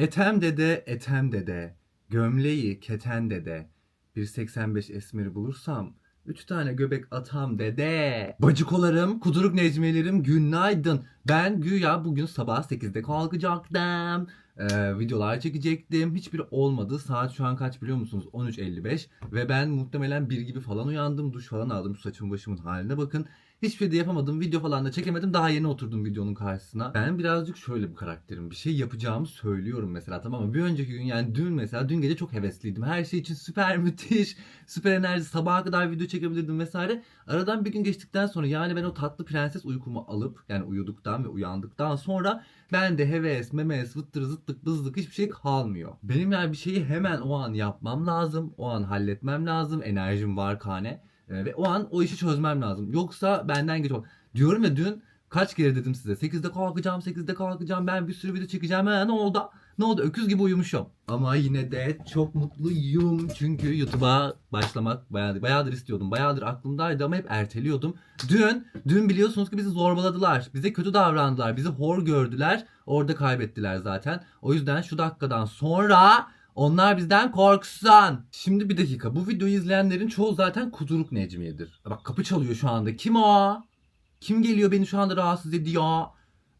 Etem dede, etem dede, gömleği keten dede. 1.85 esmeri bulursam 3 tane göbek atam dede. Bacıkolarım, kuduruk necmelerim günaydın. Ben güya bugün sabah 8'de kalkacaktım. Ee, videolar çekecektim. Hiçbiri olmadı. Saat şu an kaç biliyor musunuz? 13.55. Ve ben muhtemelen bir gibi falan uyandım. Duş falan aldım. Şu saçım başımın haline bakın. Hiçbir de yapamadım. Video falan da çekemedim. Daha yeni oturdum videonun karşısına. Ben birazcık şöyle bir karakterim. Bir şey yapacağımı söylüyorum mesela tamam mı? Bir önceki gün yani dün mesela dün gece çok hevesliydim. Her şey için süper müthiş, süper enerji. Sabaha kadar video çekebilirdim vesaire. Aradan bir gün geçtikten sonra yani ben o tatlı prenses uykumu alıp yani uyuduktan ve uyandıktan sonra ben de heves, memes, vıttır zıttık bızlık hiçbir şey kalmıyor. Benim yani bir şeyi hemen o an yapmam lazım. O an halletmem lazım. Enerjim var kane. Ee, ve o an o işi çözmem lazım. Yoksa benden geç Diyorum ya dün kaç kere dedim size 8'de kalkacağım 8'de kalkacağım ben bir sürü video çekeceğim. Ha, ne oldu? Ne oldu? Öküz gibi uyumuşum. Ama yine de çok mutluyum. Çünkü YouTube'a başlamak bayağıdır, bayağıdır istiyordum. Bayağıdır aklımdaydı ama hep erteliyordum. Dün, dün biliyorsunuz ki bizi zorbaladılar. Bize kötü davrandılar. Bizi hor gördüler. Orada kaybettiler zaten. O yüzden şu dakikadan sonra onlar bizden korksun. Şimdi bir dakika. Bu videoyu izleyenlerin çoğu zaten kuduruk Necmiye'dir. Bak kapı çalıyor şu anda. Kim o? Kim geliyor beni şu anda rahatsız ediyor?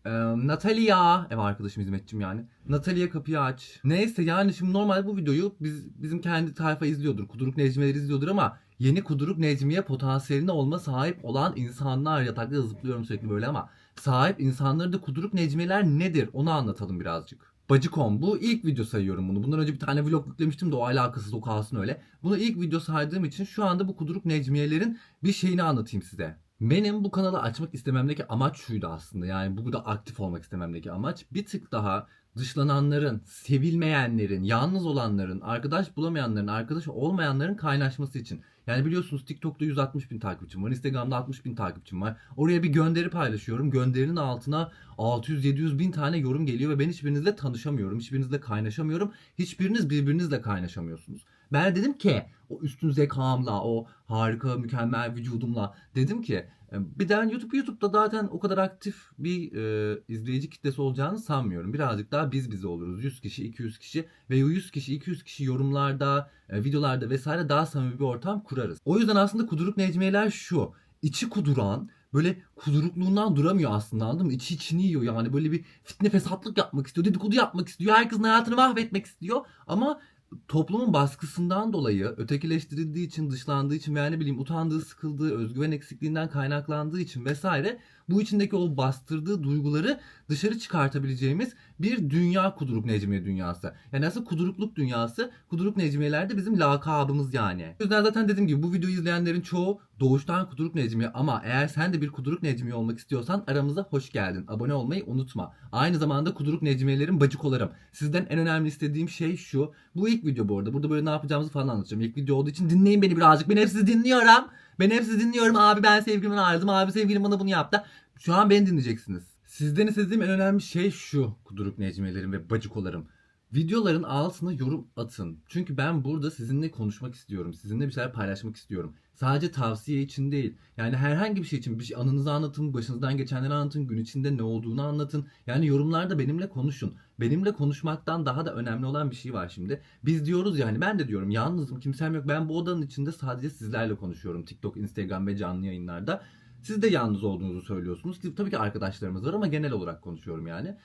Ee, Natalia. Ev arkadaşım hizmetçim yani. Natalia kapıyı aç. Neyse yani şimdi normal bu videoyu biz bizim kendi tayfa izliyordur. Kuduruk Necmiyeler izliyordur ama yeni Kuduruk Necmiye potansiyeline olma sahip olan insanlar yatakta zıplıyorum sürekli böyle ama sahip insanları da Kuduruk Necmiyeler nedir onu anlatalım birazcık. Bacıkom bu ilk video sayıyorum bunu. Bundan önce bir tane vlog yüklemiştim de o alakasız o kalsın öyle. Bunu ilk video saydığım için şu anda bu kuduruk necmiyelerin bir şeyini anlatayım size. Benim bu kanalı açmak istememdeki amaç şuydu aslında. Yani bu da aktif olmak istememdeki amaç. Bir tık daha dışlananların, sevilmeyenlerin, yalnız olanların, arkadaş bulamayanların, arkadaş olmayanların kaynaşması için. Yani biliyorsunuz TikTok'ta 160 bin takipçim var. Instagram'da 60 bin takipçim var. Oraya bir gönderi paylaşıyorum. Gönderinin altına 600-700 bin tane yorum geliyor ve ben hiçbirinizle tanışamıyorum. Hiçbirinizle kaynaşamıyorum. Hiçbiriniz birbirinizle kaynaşamıyorsunuz. Ben dedim ki o üstün zekamla, o harika mükemmel vücudumla dedim ki e, bir de YouTube YouTube'da zaten o kadar aktif bir e, izleyici kitlesi olacağını sanmıyorum. Birazcık daha biz bize oluruz. 100 kişi, 200 kişi ve 100 kişi, 200 kişi yorumlarda, e, videolarda vesaire daha samimi bir ortam kurarız. O yüzden aslında kuduruk necmiyeler şu. içi kuduran, böyle kudurukluğundan duramıyor aslında anladın mı? İçi içini yiyor yani. Böyle bir fitne fesatlık yapmak istiyor, dedikodu yapmak istiyor, herkesin hayatını mahvetmek istiyor. Ama toplumun baskısından dolayı ötekileştirildiği için, dışlandığı için veya ne bileyim utandığı, sıkıldığı, özgüven eksikliğinden kaynaklandığı için vesaire bu içindeki o bastırdığı duyguları dışarı çıkartabileceğimiz bir dünya kuduruk necmiye dünyası. Yani aslında kudurukluk dünyası, kuduruk necmiyeler bizim lakabımız yani. O yüzden zaten dediğim gibi bu videoyu izleyenlerin çoğu doğuştan kuduruk necmiye ama eğer sen de bir kuduruk necmiye olmak istiyorsan aramıza hoş geldin. Abone olmayı unutma. Aynı zamanda kuduruk necmiyelerin bacıkolarım. Sizden en önemli istediğim şey şu. Bu ilk video bu arada. Burada böyle ne yapacağımızı falan anlatacağım. İlk video olduğu için dinleyin beni birazcık. Ben hep sizi dinliyorum. Ben hep sizi dinliyorum. Abi ben sevgilimden ayrıldım. Abi sevgilim bana bunu yaptı. Şu an beni dinleyeceksiniz. Sizden istediğim en önemli şey şu kuduruk necmiyelerim ve bacıkolarım. Videoların altına yorum atın. Çünkü ben burada sizinle konuşmak istiyorum. Sizinle bir şeyler paylaşmak istiyorum. Sadece tavsiye için değil. Yani herhangi bir şey için bir şey anınızı anlatın, başınızdan geçenleri anlatın, gün içinde ne olduğunu anlatın. Yani yorumlarda benimle konuşun. Benimle konuşmaktan daha da önemli olan bir şey var şimdi. Biz diyoruz yani ben de diyorum yalnızım kimsem yok. Ben bu odanın içinde sadece sizlerle konuşuyorum. TikTok, Instagram ve canlı yayınlarda. Siz de yalnız olduğunuzu söylüyorsunuz. Tabii ki arkadaşlarımız var ama genel olarak konuşuyorum yani.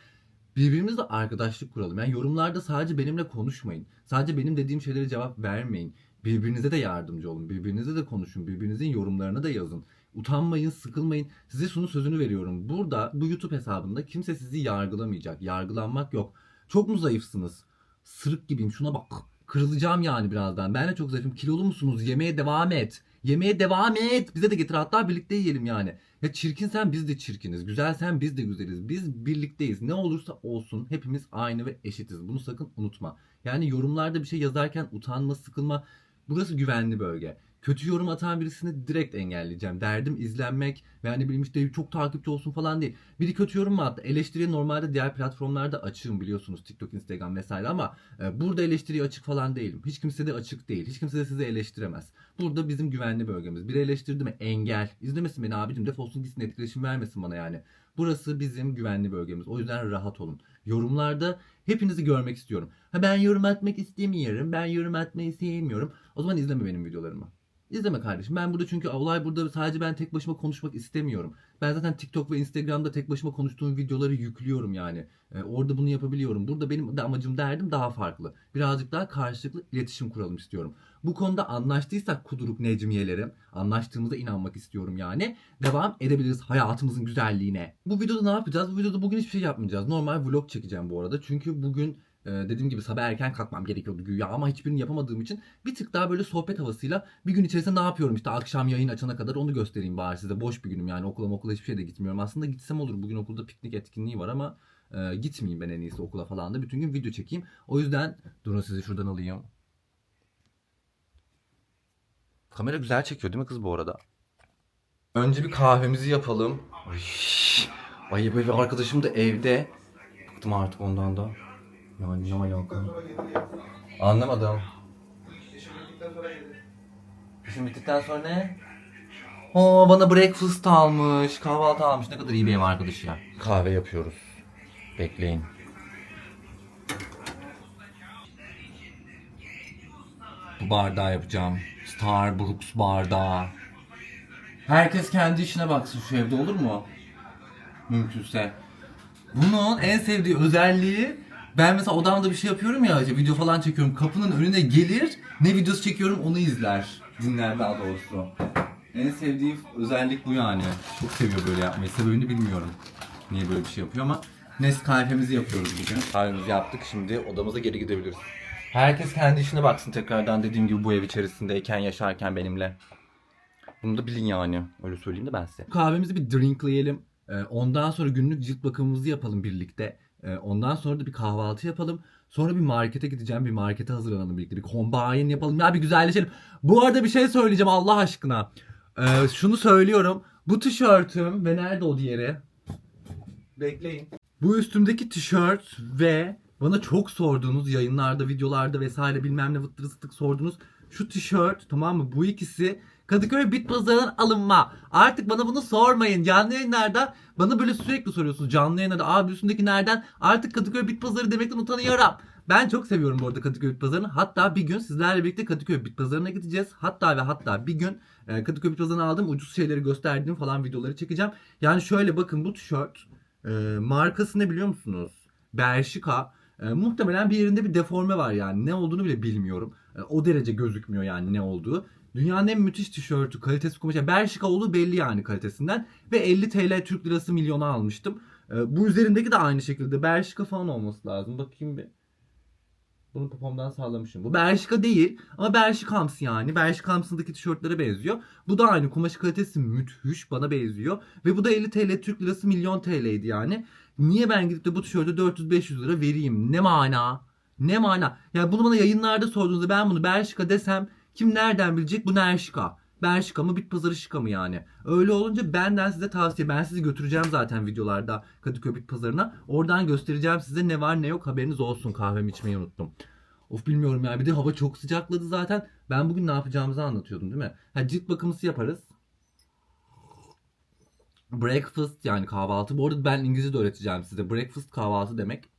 Birbirimizle arkadaşlık kuralım. Yani yorumlarda sadece benimle konuşmayın. Sadece benim dediğim şeylere cevap vermeyin. Birbirinize de yardımcı olun. Birbirinize de konuşun. Birbirinizin yorumlarını da yazın. Utanmayın, sıkılmayın. Size şunun sözünü veriyorum. Burada bu YouTube hesabında kimse sizi yargılamayacak. Yargılanmak yok. Çok mu zayıfsınız? Sırık gibiyim. Şuna bak. Kırılacağım yani birazdan. Ben de çok zayıfım. Kilolu musunuz? Yemeğe devam et. Yemeğe devam et. Bize de getir. Hatta birlikte yiyelim yani. Ya çirkinsen biz de çirkiniz. Güzelsen biz de güzeliz. Biz birlikteyiz. Ne olursa olsun hepimiz aynı ve eşitiz. Bunu sakın unutma. Yani yorumlarda bir şey yazarken utanma, sıkılma. Burası güvenli bölge. Kötü yorum atan birisini direkt engelleyeceğim. Derdim izlenmek ve hani bileyim işte çok takipçi olsun falan değil. Biri kötü yorum mu attı? Eleştiriye normalde diğer platformlarda açığım biliyorsunuz. TikTok, Instagram vesaire ama e, burada eleştiriye açık falan değilim. Hiç kimse de açık değil. Hiç kimse de sizi eleştiremez. Burada bizim güvenli bölgemiz. Biri eleştirdi mi? Engel. İzlemesin beni abicim. Defolsun gitsin etkileşim vermesin bana yani. Burası bizim güvenli bölgemiz. O yüzden rahat olun. Yorumlarda hepinizi görmek istiyorum. Ha ben yorum atmak istemiyorum. Ben yorum atmayı sevmiyorum. O zaman izleme benim videolarımı. İzleme kardeşim. Ben burada çünkü olay burada sadece ben tek başıma konuşmak istemiyorum. Ben zaten TikTok ve Instagram'da tek başıma konuştuğum videoları yüklüyorum yani. Ee, orada bunu yapabiliyorum. Burada benim de amacım derdim daha farklı. Birazcık daha karşılıklı iletişim kuralım istiyorum. Bu konuda anlaştıysak kuduruk Necmiyelerim, anlaştığımıza inanmak istiyorum yani. Devam edebiliriz hayatımızın güzelliğine. Bu videoda ne yapacağız? Bu videoda bugün hiçbir şey yapmayacağız. Normal vlog çekeceğim bu arada. Çünkü bugün e, dediğim gibi sabah erken kalkmam gerekiyordu güya ama hiçbirini yapamadığım için bir tık daha böyle sohbet havasıyla bir gün içerisinde ne yapıyorum işte akşam yayın açana kadar onu göstereyim bari size. Boş bir günüm yani okula okula hiçbir şey de gitmiyorum. Aslında gitsem olur bugün okulda piknik etkinliği var ama e, gitmeyeyim ben en iyisi okula falan da. Bütün gün video çekeyim. O yüzden durun sizi şuradan alayım. Kamera güzel çekiyor değil mi kız bu arada? Önce bir kahvemizi yapalım. Ay, ay bu arkadaşım da evde. Bıktım artık ondan da. Yani ne alaka? Anlamadım. İşim bittikten sonra ne? Oo bana breakfast almış, kahvaltı almış. Ne kadar iyi bir ev arkadaşı ya. Kahve yapıyoruz. Bekleyin. Bu bardağı yapacağım. Starbucks bardağı. Herkes kendi işine baksın şu evde olur mu? Mümkünse. Bunun en sevdiği özelliği ben mesela odamda bir şey yapıyorum ya işte video falan çekiyorum kapının önüne gelir ne videosu çekiyorum onu izler dinler daha doğrusu. En sevdiği özellik bu yani. Çok seviyor böyle yapmayı. Sebebini bilmiyorum. Niye böyle bir şey yapıyor ama Nescafe'mizi yapıyoruz bugün. Kahvemizi yaptık şimdi odamıza geri gidebiliriz. Herkes kendi işine baksın tekrardan dediğim gibi bu ev içerisindeyken yaşarken benimle. Bunu da bilin yani. Öyle söyleyeyim de ben size. Kahvemizi bir drinkleyelim. Ee, Ondan sonra günlük cilt bakımımızı yapalım birlikte. Ee, Ondan sonra da bir kahvaltı yapalım. Sonra bir markete gideceğim. Bir markete hazırlanalım birlikte. Bir combine yapalım. Ya bir güzelleşelim. Bu arada bir şey söyleyeceğim Allah aşkına. Ee, şunu söylüyorum. Bu tişörtüm ve nerede o diğeri? Bekleyin. Bu üstümdeki tişört ve bana çok sorduğunuz yayınlarda, videolarda vesaire bilmem ne vıttırı sorduğunuz şu tişört tamam mı? Bu ikisi Kadıköy Bit Pazarı'ndan alınma. Artık bana bunu sormayın. Canlı yayınlarda bana böyle sürekli soruyorsunuz. Canlı yayınlarda abi üstündeki nereden? Artık Kadıköy Bit Pazarı demekten utanıyorum. Ben çok seviyorum bu arada Kadıköy Bit Pazarı'nı. Hatta bir gün sizlerle birlikte Kadıköy Bit Pazarı'na gideceğiz. Hatta ve hatta bir gün e, Kadıköy Bit Pazarı'na aldığım ucuz şeyleri gösterdiğim falan videoları çekeceğim. Yani şöyle bakın bu tişört e, markası ne biliyor musunuz? Bershka. E, muhtemelen bir yerinde bir deforme var yani. Ne olduğunu bile bilmiyorum. E, o derece gözükmüyor yani ne olduğu. Dünyanın en müthiş tişörtü, kalitesi kumaşı. Bershka olduğu belli yani kalitesinden. Ve 50 TL Türk Lirası milyona almıştım. E, bu üzerindeki de aynı şekilde Bershka falan olması lazım. Bakayım bir. Bunu popomdan sağlamışım. Bu Bershka değil ama Bershkams yani. Bershkams'ındaki tişörtlere benziyor. Bu da aynı. Kumaş kalitesi müthiş bana benziyor. Ve bu da 50 TL Türk Lirası milyon TL'ydi yani. Niye ben gidip de bu tişörte 400-500 lira vereyim? Ne mana? Ne mana? Yani bunu bana yayınlarda sorduğunuzda ben bunu Bershka desem kim nereden bilecek bu Nerşika? Bershka mı bit pazarı şika mı yani? Öyle olunca benden size tavsiye. Ben sizi götüreceğim zaten videolarda Kadıköy bit pazarına. Oradan göstereceğim size ne var ne yok haberiniz olsun. Kahvemi içmeyi unuttum. Of bilmiyorum ya. Bir de hava çok sıcakladı zaten. Ben bugün ne yapacağımızı anlatıyordum değil mi? Ha cilt bakımısı yaparız. Breakfast yani kahvaltı. Bu arada ben İngilizce de öğreteceğim size. Breakfast kahvaltı demek.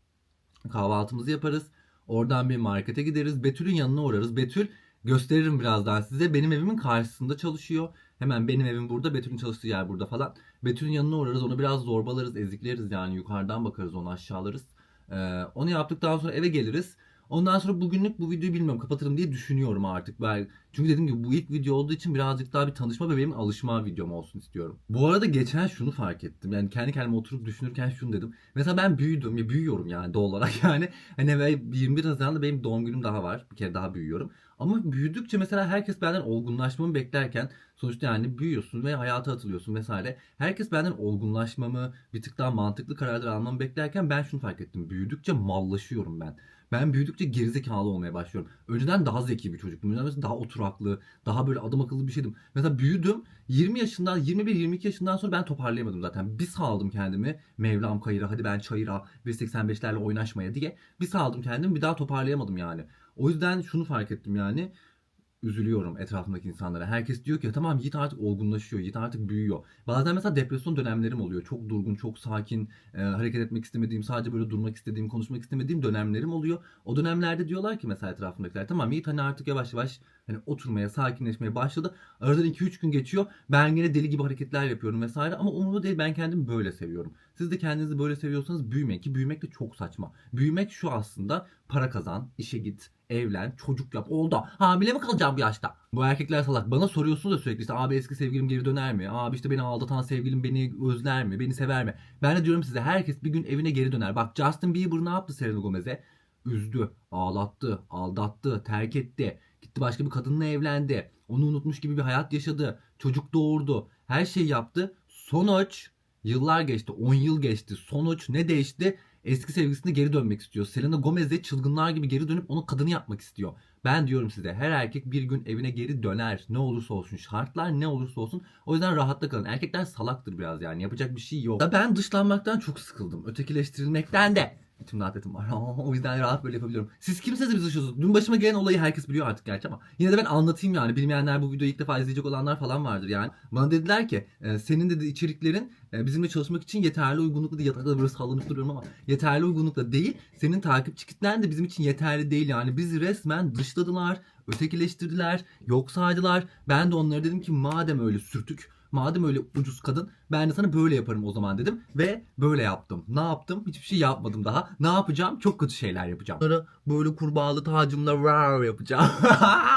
Kahvaltımızı yaparız. Oradan bir markete gideriz. Betül'ün yanına uğrarız. Betül gösteririm birazdan size. Benim evimin karşısında çalışıyor. Hemen benim evim burada. Betül'ün çalıştığı yer burada falan. Betül'ün yanına uğrarız. Onu biraz zorbalarız, ezikleriz yani. Yukarıdan bakarız, onu aşağılarız. Ee, onu yaptıktan sonra eve geliriz. Ondan sonra bugünlük bu videoyu bilmiyorum kapatırım diye düşünüyorum artık. Ben çünkü dediğim gibi bu ilk video olduğu için birazcık daha bir tanışma ve benim alışma videom olsun istiyorum. Bu arada geçen şunu fark ettim. Yani kendi kendime oturup düşünürken şunu dedim. Mesela ben büyüdüm ya büyüyorum yani doğal olarak yani. Hani ve 21 Haziran'da benim doğum günüm daha var. Bir kere daha büyüyorum. Ama büyüdükçe mesela herkes benden olgunlaşmamı beklerken sonuçta yani büyüyorsun ve hayata atılıyorsun vesaire. Herkes benden olgunlaşmamı, bir tık daha mantıklı kararlar almamı beklerken ben şunu fark ettim. Büyüdükçe mallaşıyorum ben. Ben büyüdükçe gerizekalı olmaya başlıyorum. Önceden daha zeki bir çocuktum. Önceden daha oturaklı, daha böyle adam akıllı bir şeydim. Mesela büyüdüm. 20 yaşından, 21-22 yaşından sonra ben toparlayamadım zaten. Bir saldım kendimi. Mevlam kayıra, hadi ben çayıra, 1.85'lerle oynaşmaya diye. Bir saldım kendimi, bir daha toparlayamadım yani. O yüzden şunu fark ettim yani. Üzülüyorum etrafımdaki insanlara. Herkes diyor ki tamam Yiğit artık olgunlaşıyor, Yiğit artık büyüyor. Bazen mesela depresyon dönemlerim oluyor. Çok durgun, çok sakin, e, hareket etmek istemediğim, sadece böyle durmak istediğim, konuşmak istemediğim dönemlerim oluyor. O dönemlerde diyorlar ki mesela etrafımdakiler tamam Yiğit hani artık yavaş yavaş hani oturmaya, sakinleşmeye başladı. Aradan 2-3 gün geçiyor. Ben yine deli gibi hareketler yapıyorum vesaire ama umurumda değil ben kendimi böyle seviyorum. Siz de kendinizi böyle seviyorsanız büyümeyin ki büyümek de çok saçma. Büyümek şu aslında para kazan, işe git, evlen, çocuk yap. Oldu. Hamile mi kalacağım bu yaşta? Bu erkekler salak. Bana soruyorsunuz da sürekli işte abi eski sevgilim geri döner mi? Abi işte beni aldatan sevgilim beni özler mi? Beni sever mi? Ben de diyorum size herkes bir gün evine geri döner. Bak Justin Bieber ne yaptı Selena Gomez'e? Üzdü, ağlattı, aldattı, terk etti. Gitti başka bir kadınla evlendi. Onu unutmuş gibi bir hayat yaşadı. Çocuk doğurdu. Her şeyi yaptı. Sonuç yıllar geçti. 10 yıl geçti. Sonuç ne değişti? Eski sevgilisine geri dönmek istiyor. Selena Gomez de çılgınlar gibi geri dönüp onu kadını yapmak istiyor. Ben diyorum size her erkek bir gün evine geri döner. Ne olursa olsun. Şartlar ne olursa olsun. O yüzden rahatta kalın. Erkekler salaktır biraz yani. Yapacak bir şey yok. Da ben dışlanmaktan çok sıkıldım. Ötekileştirilmekten de. İçimde atletim var. o yüzden rahat böyle yapabiliyorum. Siz kimsiniz de bizi dışlıyorsunuz? Dün başıma gelen olayı herkes biliyor artık gerçi ama. Yine de ben anlatayım yani. Bilmeyenler bu videoyu ilk defa izleyecek olanlar falan vardır yani. Bana dediler ki e, senin dedi içeriklerin e, bizimle çalışmak için yeterli uygunlukla değil. Yatakta böyle sallanıp duruyorum ama yeterli uygunlukla değil. Senin takipçi kitlen de bizim için yeterli değil yani. Bizi resmen dışladılar, ötekileştirdiler, yok saydılar. Ben de onlara dedim ki madem öyle sürtük, madem öyle ucuz kadın ben de sana böyle yaparım o zaman dedim. Ve böyle yaptım. Ne yaptım? Hiçbir şey yapmadım daha. Ne yapacağım? Çok kötü şeyler yapacağım. Sonra böyle kurbağalı tacımla wow yapacağım.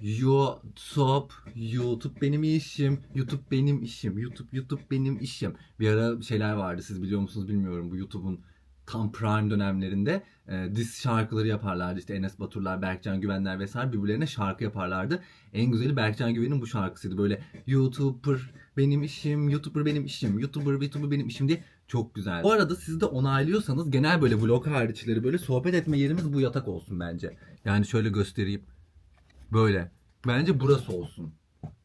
YouTube, YouTube benim işim, YouTube benim işim, YouTube, YouTube benim işim. Bir ara şeyler vardı siz biliyor musunuz bilmiyorum bu YouTube'un tam prime dönemlerinde e, diss şarkıları yaparlardı. İşte Enes Baturlar, Berkcan Güvenler vesaire birbirlerine şarkı yaparlardı. En güzeli Berkcan Güven'in bu şarkısıydı. Böyle YouTuber benim işim, YouTuber benim işim, YouTuber, YouTuber benim işim diye çok güzel. Bu arada siz de onaylıyorsanız genel böyle vlog hariçleri böyle sohbet etme yerimiz bu yatak olsun bence. Yani şöyle göstereyim. Böyle. Bence burası olsun.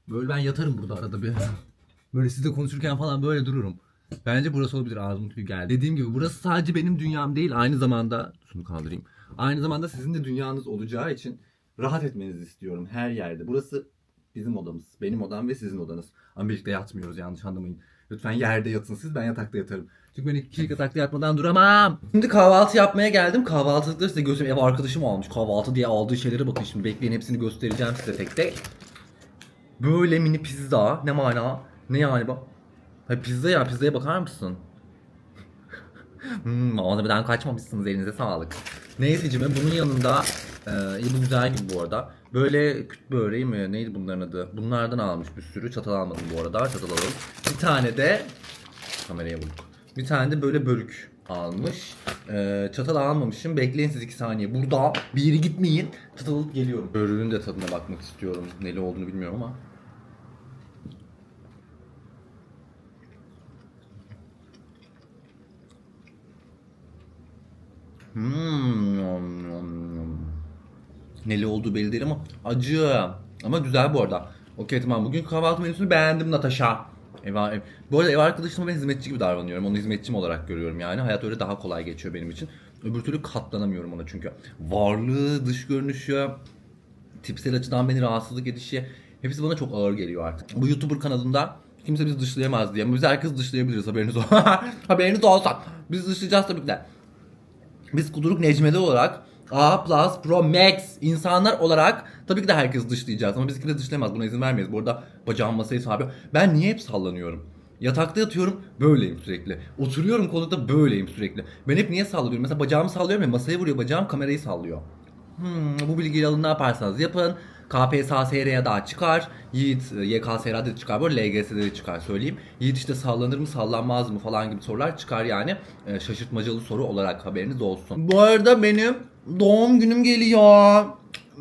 Böyle ben yatarım burada arada bir. Böyle sizle konuşurken falan böyle dururum. Bence burası olabilir ağzım tüy geldi. Dediğim gibi burası sadece benim dünyam değil. Aynı zamanda şunu kaldırayım. Aynı zamanda sizin de dünyanız olacağı için rahat etmenizi istiyorum her yerde. Burası bizim odamız. Benim odam ve sizin odanız. Ama birlikte yatmıyoruz yanlış anlamayın. Lütfen yerde yatın siz ben yatakta yatarım. Çünkü ben iki yatakta yatmadan duramam. Şimdi kahvaltı yapmaya geldim. Kahvaltılıkları size göstereyim. Ev arkadaşım almış kahvaltı diye aldığı şeylere bakın şimdi. Bekleyin hepsini göstereceğim size tek tek. Böyle mini pizza. Ne mana? Ne yani bu? Ha pizza ya pizzaya bakar mısın? hmm, malzemeden kaçmamışsınız elinize sağlık. Neyse cime bunun yanında e, bu güzel gibi bu arada. Böyle küt böreği mi neydi bunların adı? Bunlardan almış bir sürü çatal almadım bu arada çatal alalım. Bir tane de kameraya vurduk. Bir tane de böyle börük almış. E, çatal almamışım. Bekleyin siz iki saniye. Burada bir yere gitmeyin. Çatal alıp geliyorum. Börüğün de tadına bakmak istiyorum. Neli olduğunu bilmiyorum ama. Hmm. Neli olduğu belli değil ama acı. Ama güzel bu arada. Okey tamam bugün kahvaltı menüsünü beğendim Natasha. Ev, ev. Bu arada ev arkadaşıma ben hizmetçi gibi davranıyorum. Onu hizmetçim olarak görüyorum yani. Hayat öyle daha kolay geçiyor benim için. Öbür türlü katlanamıyorum ona çünkü. Varlığı, dış görünüşü, tipsel açıdan beni rahatsızlık edişi hepsi bana çok ağır geliyor artık. Bu YouTuber kanalında kimse bizi dışlayamaz diye biz herkes dışlayabiliriz haberiniz olsun. haberiniz olsun. Biz dışlayacağız tabii ki de. Biz Kuduruk Necmeli olarak A Plus Pro Max insanlar olarak tabii ki de herkes dışlayacağız ama biz kimse dışlayamaz buna izin vermeyiz. Bu arada bacağım masayı sabiyor. Ben niye hep sallanıyorum? Yatakta yatıyorum böyleyim sürekli. Oturuyorum koltukta böyleyim sürekli. Ben hep niye sallıyorum? Mesela bacağımı sallıyorum ya masaya vuruyor bacağım kamerayı sallıyor. Hmm, bu bilgiyi alın ne yaparsanız yapın. KPSS'ye daha çıkar. Yiğit e, YKS'de de çıkar. Arada LGS'de de çıkar söyleyeyim. Yiğit işte sallanır mı sallanmaz mı falan gibi sorular çıkar yani. E, şaşırtmacalı soru olarak haberiniz olsun. Bu arada benim doğum günüm geliyor.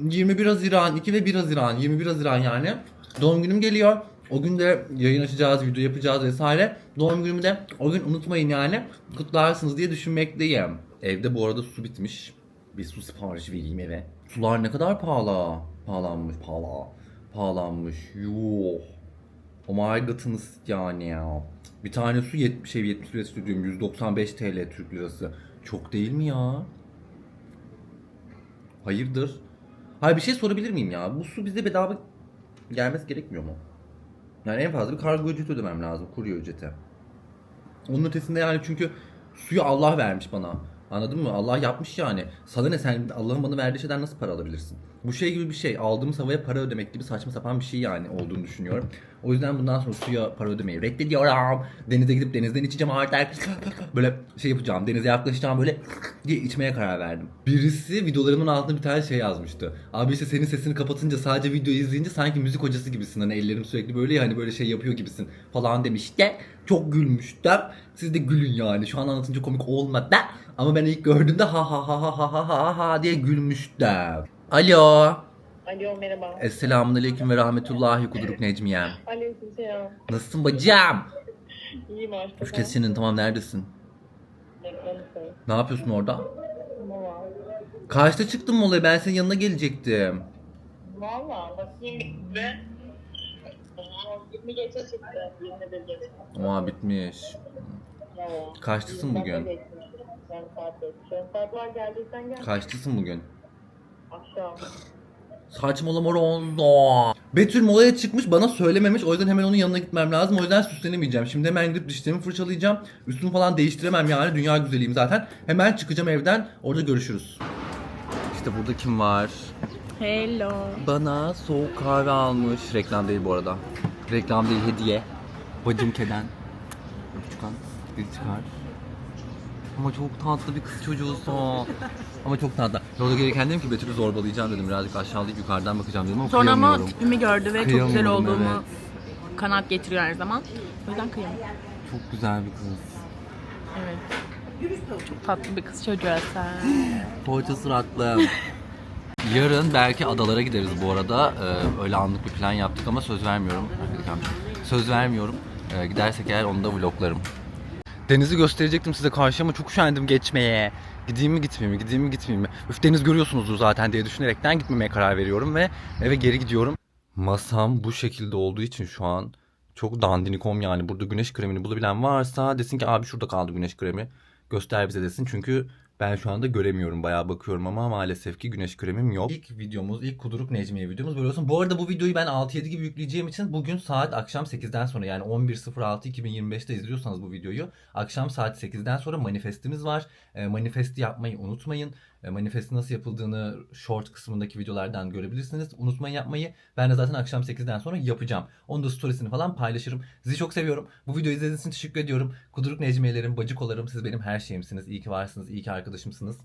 21 Haziran, 2 ve 1 Haziran. 21 Haziran yani. Doğum günüm geliyor. O gün de yayın açacağız, video yapacağız vesaire. Doğum günümü de o gün unutmayın yani. Kutlarsınız diye düşünmekteyim. Evde bu arada su bitmiş. Bir su siparişi vereyim eve. Sular ne kadar pahalı. Pahalanmış, pahalı. Pahalanmış. Yuh. Oh my god'ınız yani ya. Bir tane su 70 şey 70 lira istiyorum. 195 TL Türk lirası. Çok değil mi ya? Hayırdır? Hayır bir şey sorabilir miyim ya? Bu su bize bedava gelmesi gerekmiyor mu? Yani en fazla bir kargo ücreti ödemem lazım. Kurye ücreti. Onun ötesinde yani çünkü suyu Allah vermiş bana. Anladın mı? Allah yapmış yani. Sana ne sen Allah'ın bana verdiği şeyden nasıl para alabilirsin? Bu şey gibi bir şey. Aldığımız havaya para ödemek gibi saçma sapan bir şey yani olduğunu düşünüyorum. O yüzden bundan sonra suya para ödemeyi reddediyorum. Denize gidip denizden içeceğim artık. Böyle şey yapacağım. Denize yaklaşacağım böyle diye içmeye karar verdim. Birisi videolarımın altına bir tane şey yazmıştı. Abi işte senin sesini kapatınca sadece video izleyince sanki müzik hocası gibisin. Hani ellerim sürekli böyle ya hani böyle şey yapıyor gibisin falan demiş de. Çok gülmüştüm. Siz de gülün yani. Şu an anlatınca komik olmadı. Ama ben ilk gördüğümde ha ha ha ha ha ha ha ha diye gülmüştüm. Alo. Alo merhaba. Esselamun Aleyküm ve Rahmetullahi Kuduruk Necmiyem. Aleykümselam. Nasılsın bacım? İyiyim artık. Üf kesinin tamam neredesin? Beklemişsin. Ne yapıyorsun orada? Valla. Kaçta çıktın molaya ben senin yanına gelecektim. Valla bakayım be. Aa, 20 geçe çıktı. 21 geçe. Oha bitmiş. Valla. Kaçtasın 20 bugün? Yarım saat geçmiş. Yarım saat var geldiysen gel. Kaçtasın bugün? Akşam. Saçmalama Ronzo. Betül molaya çıkmış bana söylememiş o yüzden hemen onun yanına gitmem lazım o yüzden süslenemeyeceğim. Şimdi hemen gidip dişlerimi fırçalayacağım. Üstümü falan değiştiremem yani dünya güzeliyim zaten. Hemen çıkacağım evden orada görüşürüz. İşte burada kim var? Hello. Bana soğuk kahve almış. Reklam değil bu arada. Reklam değil hediye. Bacım keden. Öpücükan. Bir çıkar. Ama çok tatlı bir kız çocuğusun. Ama çok tatlı. Yolda gelirken dedim ki Betül'ü zorbalayacağım dedim. Birazcık aşağılayıp yukarıdan bakacağım dedim ama Sonra ama kıyamıyorum. tipimi gördü ve çok güzel Kıyamıyorum, olduğumu kanaat getiriyor her zaman. O yüzden kıyamam. Çok güzel bir kız. Evet. Çok tatlı bir kız çocuğu sen. Poğaça suratlı. Yarın belki adalara gideriz bu arada. Ee, öyle anlık bir plan yaptık ama söz vermiyorum. Söz vermiyorum. Ee, gidersek eğer onu da vloglarım. Denizi gösterecektim size karşı ama çok üşendim geçmeye. Gideyim mi gitmeyeyim mi, gideyim mi gitmeyeyim mi? Üf deniz görüyorsunuzdur zaten diye düşünerekten gitmemeye karar veriyorum ve eve geri gidiyorum. Masam bu şekilde olduğu için şu an çok dandinikom yani. Burada güneş kremini bulabilen varsa desin ki abi şurada kaldı güneş kremi. Göster bize desin çünkü ben şu anda göremiyorum. Bayağı bakıyorum ama maalesef ki güneş kremim yok. İlk videomuz, ilk Kuduruk Necmiye videomuz böyle olsun. Bu arada bu videoyu ben 6-7 gibi yükleyeceğim için bugün saat akşam 8'den sonra yani 11.06.2025'te izliyorsanız bu videoyu akşam saat 8'den sonra manifestimiz var. E, manifesti yapmayı unutmayın. E, manifestin nasıl yapıldığını short kısmındaki videolardan görebilirsiniz. Unutmayın yapmayı. Ben de zaten akşam 8'den sonra yapacağım. Onun da storiesini falan paylaşırım. Sizi çok seviyorum. Bu videoyu izlediğiniz için teşekkür ediyorum. Kuduruk Necmiyelerim, bacıkolarım siz benim her şeyimsiniz. İyi ki varsınız, iyi ki arkadaşımsınız.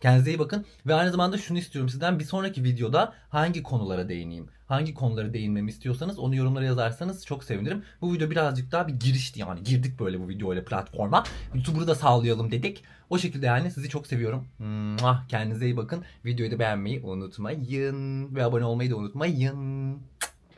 Kendinize iyi bakın. Ve aynı zamanda şunu istiyorum sizden. Bir sonraki videoda hangi konulara değineyim? Hangi konuları değinmemi istiyorsanız onu yorumlara yazarsanız çok sevinirim. Bu video birazcık daha bir girişti yani. Girdik böyle bu videoyla platforma. YouTuber'ı da sağlayalım dedik. O şekilde yani sizi çok seviyorum. Kendinize iyi bakın. Videoyu da beğenmeyi unutmayın. Ve abone olmayı da unutmayın.